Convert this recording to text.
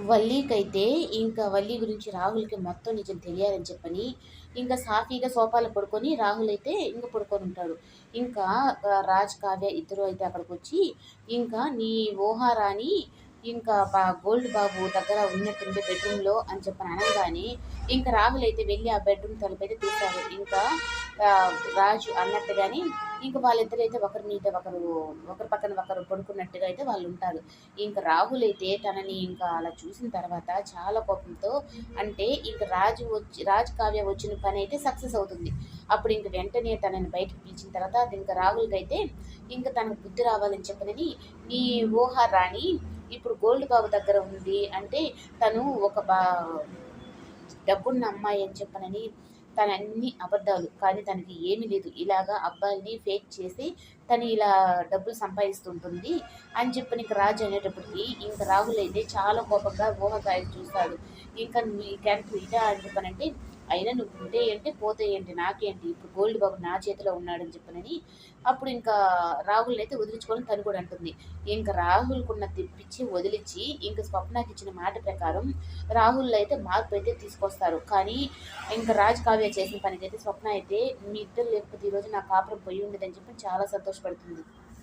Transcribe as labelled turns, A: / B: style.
A: వల్లీకైతే ఇంకా వల్లి గురించి రాహుల్కి మొత్తం నిజం తెలియాలని చెప్పని ఇంకా సాఫీగా సోఫాలో పడుకొని రాహుల్ అయితే ఇంకా పడుకొని ఉంటాడు. ఇంకా రాజ్ కావ్య ఇద్దరు అయితే అక్కడికి వచ్చి ఇంకా నీ ఓహారాని ఇంకా బా గోల్డ్ బాబు దగ్గర ఉన్నట్టుంది బెడ్రూమ్లో అని చెప్పని అనగానే ఇంకా రాహుల్ అయితే వెళ్ళి ఆ బెడ్రూమ్ తలుపు అయితే తీశారు. ఇంకా రాజు అన్నట్టుగాని ఇంకా వాళ్ళిద్దరు అయితే ఒకరి మీద ఒకరు ఒకరి పక్కన ఒకరు పడుకున్నట్టుగా అయితే వాళ్ళు ఉంటారు ఇంకా రాహుల్ అయితే తనని ఇంకా అలా చూసిన తర్వాత చాలా కోపంతో అంటే ఇంకా రాజు వచ్చి రాజు కావ్య వచ్చిన పని అయితే సక్సెస్ అవుతుంది. అప్పుడు ఇంక వెంటనే తనని బయటకు పిలిచిన తర్వాత అది ఇంకా రాహుల్కి అయితే ఇంకా తనకు బుద్ధి రావాలని చెప్పనని నీ ఊహ రాణి ఇప్పుడు గోల్డ్ బాబు దగ్గర ఉంది అంటే తను ఒక బా డబ్బున్న అమ్మాయి అని చెప్పనని తన అన్ని అబద్ధాలు కానీ తనకి ఏమీ లేదు. ఇలాగా అబ్బాయిని ఫేక్ చేసి తను ఇలా డబ్బులు సంపాదిస్తుంటుంది అని చెప్పి నీకు రాజు అనేటప్పటికి ఇంకా రాహుల్ అయితే చాలా కోపంగా ఊహకాయ చూస్తాడు ఇంకా నువ్వు ఈ క్యారెక్టర్ ఇదా? అని చెప్పనంటే అయినా నువ్వు ఉంటే ఏంటి పోతే ఏంటి నాకేంటి ఇప్పుడు గోల్డ్ బాబు నా చేతిలో ఉన్నాడని చెప్పనని అప్పుడు ఇంకా రాహుల్ని అయితే వదిలించుకొని తను కూడా అంటుంది. ఇంకా రాహుల్కున్న తిప్పించి వదిలించి ఇంకా స్వప్నకి ఇచ్చిన మాట ప్రకారం రాహుల్ అయితే మార్పు అయితే తీసుకొస్తారు. కానీ ఇంకా రాజ్ కావ్య చేసిన పనికైతే స్వప్న అయితే మీ ఇద్దరు లేకపోతే ఈరోజు నా కాపురం పోయి ఉండేదని చెప్పి చాలా సంతోషపడుతుంది.